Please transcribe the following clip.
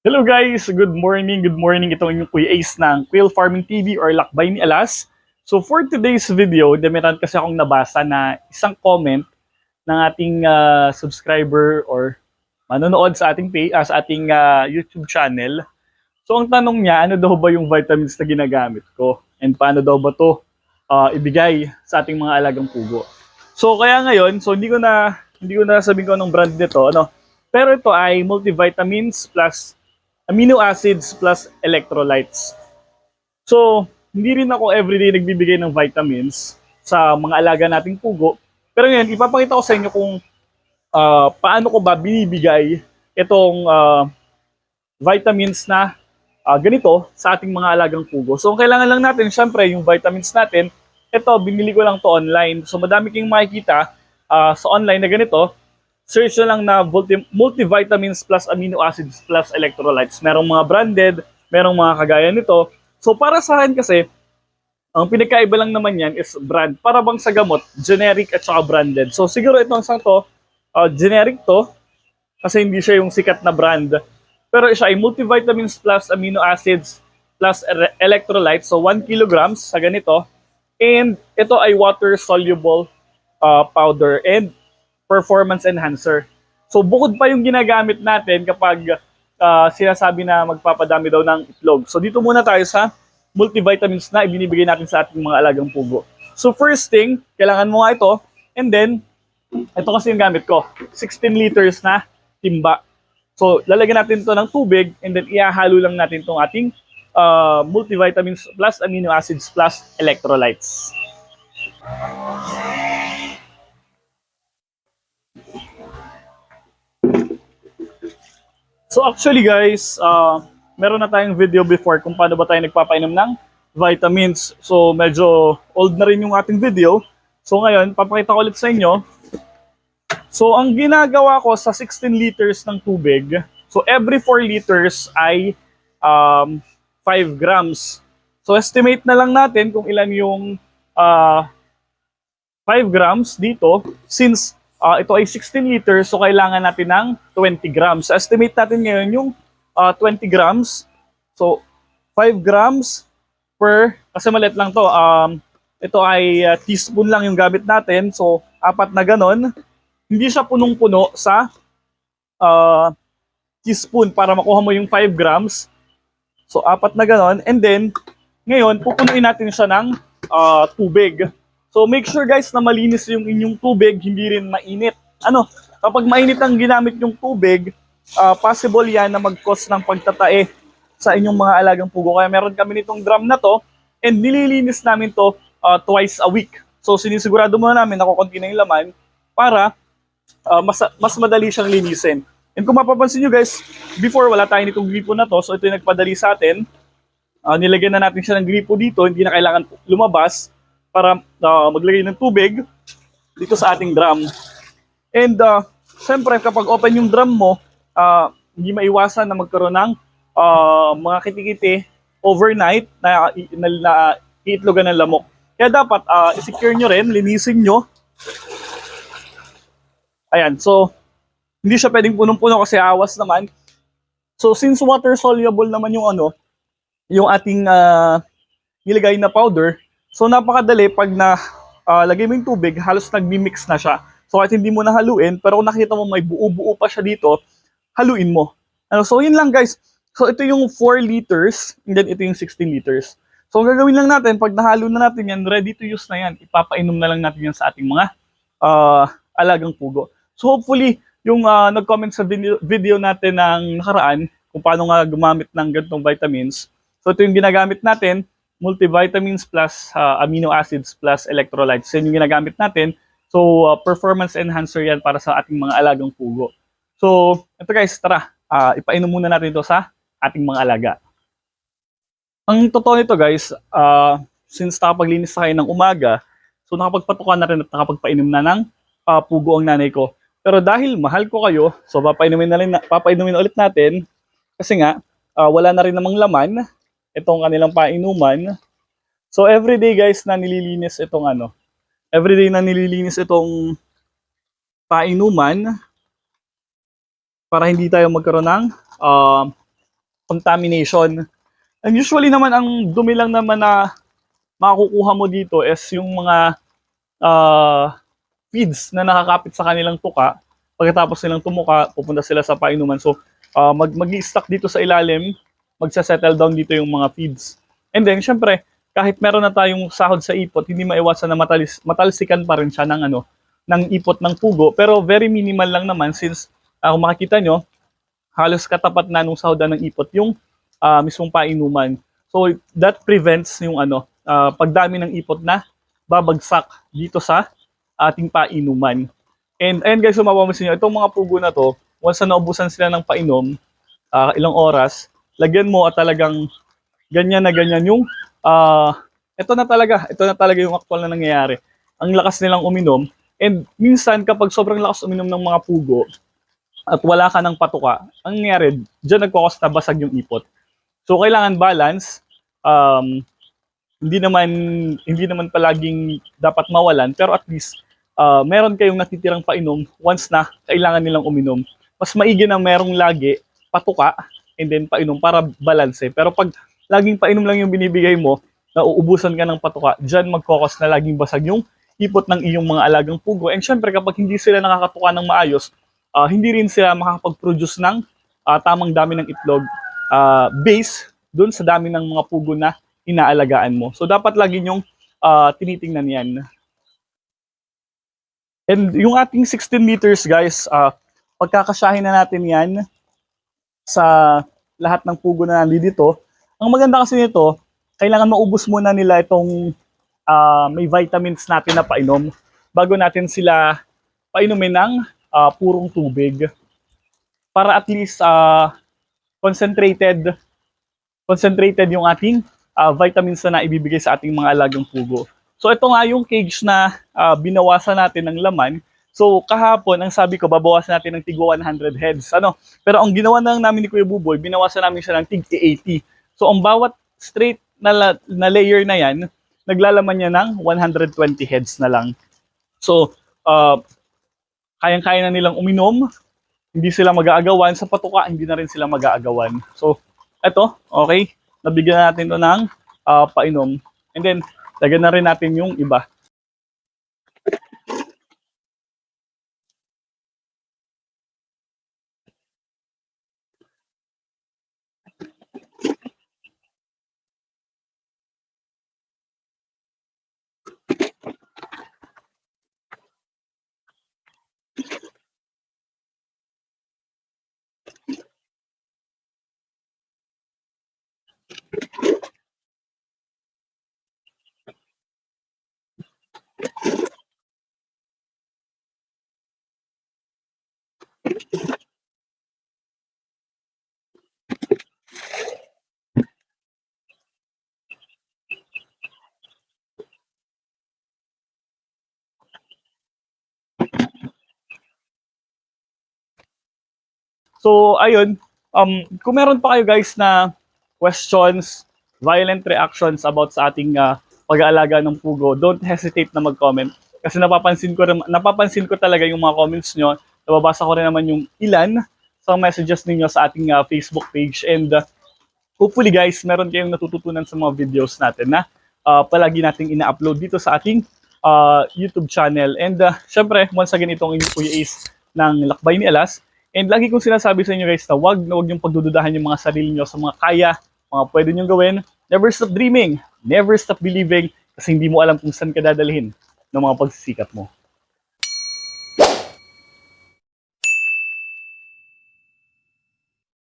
Hello guys! Good morning, good morning. Ito inyong Kuya Ace ng Quail Farming TV or Lakbay ni Alas. So for today's video, meron kasi akong nabasa na isang comment ng ating ah, subscriber or manonood sa ating pay, ah, sa ating ah, YouTube channel. So ang tanong niya, ano daw ba yung vitamins na ginagamit ko? And paano daw ba to ah, ibigay sa ating mga alagang pugo? So kaya ngayon, so hindi ko na hindi ko na sabihin ko anong brand nito, ano. Pero ito ay multivitamins plus amino acids plus electrolytes. So, hindi rin ako everyday nagbibigay ng vitamins sa mga alaga nating pugo. Pero ngayon, ipapakita ko sa inyo kung ah, paano ko ba binibigay itong ah, vitamins na ah, ganito sa ating mga alagang pugo. So, ang kailangan lang natin, syempre, yung vitamins natin, ito, binili ko lang to online. So, madami kayong makikita ah, sa online na ganito search na lang na multi- multivitamins plus amino acids plus electrolytes. Merong mga branded, merong mga kagaya nito. So para sa akin kasi, ang pinagkaiba lang naman yan is brand. Para bang sa gamot, generic at saka branded. So siguro itong isang to, uh, generic to, kasi hindi siya yung sikat na brand. Pero siya ay multivitamins plus amino acids plus ele- electrolytes. So 1 kilograms sa ganito. And ito ay water-soluble uh, powder. And performance enhancer. So bukod pa yung ginagamit natin kapag ah, sinasabi na magpapadami daw ng itlog. So dito muna tayo sa multivitamins na ibinibigay natin sa ating mga alagang pugo. So first thing, kailangan mo nga ito. And then, ito kasi yung gamit ko. 16 liters na timba. So lalagyan natin ito ng tubig and then ihahalo lang natin itong ating ah, multivitamins plus amino acids plus electrolytes. So actually guys, uh, meron na tayong video before kung paano ba tayo nagpapainom ng vitamins. So medyo old na rin yung ating video. So ngayon, papakita ko ulit sa inyo. So ang ginagawa ko sa 16 liters ng tubig, so every 4 liters ay um, 5 grams. So estimate na lang natin kung ilan yung uh, 5 grams dito since Ah, ito ay 16 liters, so kailangan natin ng 20 grams. Estimate natin ngayon yung ah, 20 grams. So, 5 grams per, kasi maliit lang to, um, ito ay ah, teaspoon lang yung gamit natin. So, apat na ganon. Hindi siya punong-puno sa ah, teaspoon para makuha mo yung 5 grams. So, apat na ganon. And then, ngayon, pupunuin natin siya ng ah, tubig. So make sure guys na malinis yung inyong tubig, hindi rin mainit. Ano, kapag mainit ang ginamit yung tubig, ah, possible yan na mag-cause ng pagtatae sa inyong mga alagang pugo. Kaya meron kami nitong drum na to and nililinis namin to ah, twice a week. So sinisigurado muna namin na kukunti na yung laman para ah, mas, mas madali siyang linisin. And kung mapapansin nyo guys, before wala tayo nitong gripo na to, so ito yung nagpadali sa atin. Ah, nilagyan na natin siya ng gripo dito, hindi na kailangan lumabas para ah, maglagay ng tubig dito sa ating drum. And uh, syempre kapag open yung drum mo, ah, hindi maiwasan na magkaroon ng ah, mga kitikiti overnight na, na, na iitlogan ng lamok. Kaya dapat ah, i-secure nyo rin, linisin nyo. Ayan, so hindi siya pwedeng punong-puno kasi awas naman. So since water soluble naman yung ano, yung ating ah, nilagay na powder, so napakadali pag na ah, lagay mo yung tubig, halos nagmi-mix na siya. So kahit hindi mo na haluin, pero kung nakita mo may buo-buo pa siya dito, haluin mo. Ano, so yun lang guys. So ito yung 4 liters, and then ito yung 16 liters. So ang gagawin lang natin, pag nahalo na natin yan, ready to use na yan, ipapainom na lang natin yan sa ating mga ah, alagang pugo. So hopefully, yung ah, nag-comment sa video, video natin ng nakaraan, kung paano nga gumamit ng ganitong vitamins. So ito yung ginagamit natin, multivitamins plus ah, amino acids plus electrolytes. Yan yung ginagamit natin. So ah, performance enhancer yan para sa ating mga alagang pugo. So ito guys, tara, ah, ipainom muna natin ito sa ating mga alaga. Ang totoo nito guys, ah, since nakapaglinis tayo ng umaga, so nakapagpatukan na rin at nakapagpainom na ng ah, pugo ang nanay ko. Pero dahil mahal ko kayo, so papainumin na rin, papainumin ulit natin kasi nga ah, wala na rin namang laman itong kanilang painuman. So everyday guys na nililinis itong ano, everyday na nililinis itong painuman para hindi tayo magkaroon ng ah, contamination. And usually naman ang dumi lang naman na makukuha mo dito is yung mga ah, feeds na nakakapit sa kanilang tuka. Pagkatapos nilang tumuka, pupunta sila sa painuman. So, ah, mag mag stuck dito sa ilalim, magsa-settle down dito yung mga feeds. And then, syempre, kahit meron na tayong sahod sa ipot, hindi maiwasan na matalis, matalsikan pa rin siya ng, ano, ng ipot ng pugo. Pero very minimal lang naman since, ah, kung makikita nyo, halos katapat na nung sahodan ng ipot yung ah, mismong painuman. So, that prevents yung ano, ah, pagdami ng ipot na babagsak dito sa ating painuman. And ayun guys, kung mapapansin nyo, itong mga pugo na to, once na naubusan sila ng painom, ah, ilang oras, lagyan mo at talagang ganyan na ganyan yung, ah, ito na talaga, ito na talaga yung actual na nangyayari. Ang lakas nilang uminom, and minsan kapag sobrang lakas uminom ng mga pugo, at wala ka ng patuka, ang nangyayari, dyan nagkakos na basag yung ipot. So, kailangan balance, um, hindi naman hindi naman palaging dapat mawalan pero at least uh, meron kayong natitirang painom once na kailangan nilang uminom. Mas maigi na merong lagi patuka and then painom para balance. Pero pag laging painom lang yung binibigay mo, nauubusan ka ng patuka, dyan magkokos na laging basag yung ipot ng iyong mga alagang pugo. And syempre kapag hindi sila nakakatuka ng maayos, ah, hindi rin sila makakapag-produce ng ah, tamang dami ng itlog ah, base dun sa dami ng mga pugo na inaalagaan mo. So dapat lagi nyong ah, tinitingnan yan. And yung ating 16 meters guys, ah, pagkakasyahin na natin yan sa lahat ng pugo na nandito. Ang maganda kasi nito, kailangan maubos muna nila itong ah, may vitamins natin na painom bago natin sila painumin ng ah, purong tubig para at least ah, concentrated concentrated yung ating ah, vitamins na naibibigay sa ating mga alagang pugo. So ito nga yung cage na ah, binawasan natin ng laman. So kahapon, ang sabi ko, babawasan natin ng tigwa 100 heads. Ano? Pero ang ginawa na namin ni Kuya Buboy, binawasan namin siya ng tig 80. So ang bawat straight na, la- na layer na yan, naglalaman niya ng 120 heads na lang. So, ah, kayang-kaya na nilang uminom, hindi sila mag-aagawan. Sa patuka, hindi na rin sila mag-aagawan. So, eto, okay, nabigyan na natin to ng ah, painom. And then, lagyan na rin natin yung iba. So, ayun, um, kung meron pa kayo guys na questions, violent reactions about sa ating ah, pag-aalaga ng pugo, don't hesitate na mag-comment. Kasi napapansin ko, napapansin ko talaga yung mga comments nyo. Nababasa ko rin naman yung ilan sa messages ninyo sa ating ah, Facebook page. And ah, hopefully guys, meron kayong natututunan sa mga videos natin na ah, palagi nating ina-upload dito sa ating ah, YouTube channel. And uh, syempre, once again, itong Kuya Ace ng Lakbay ni Alas. And lagi kong sinasabi sa inyo guys na wag na wag yung pagdududahan yung mga sarili nyo sa mga kaya, mga pwede nyo gawin. Never stop dreaming, never stop believing kasi hindi mo alam kung saan ka dadalhin ng mga pagsisikap mo.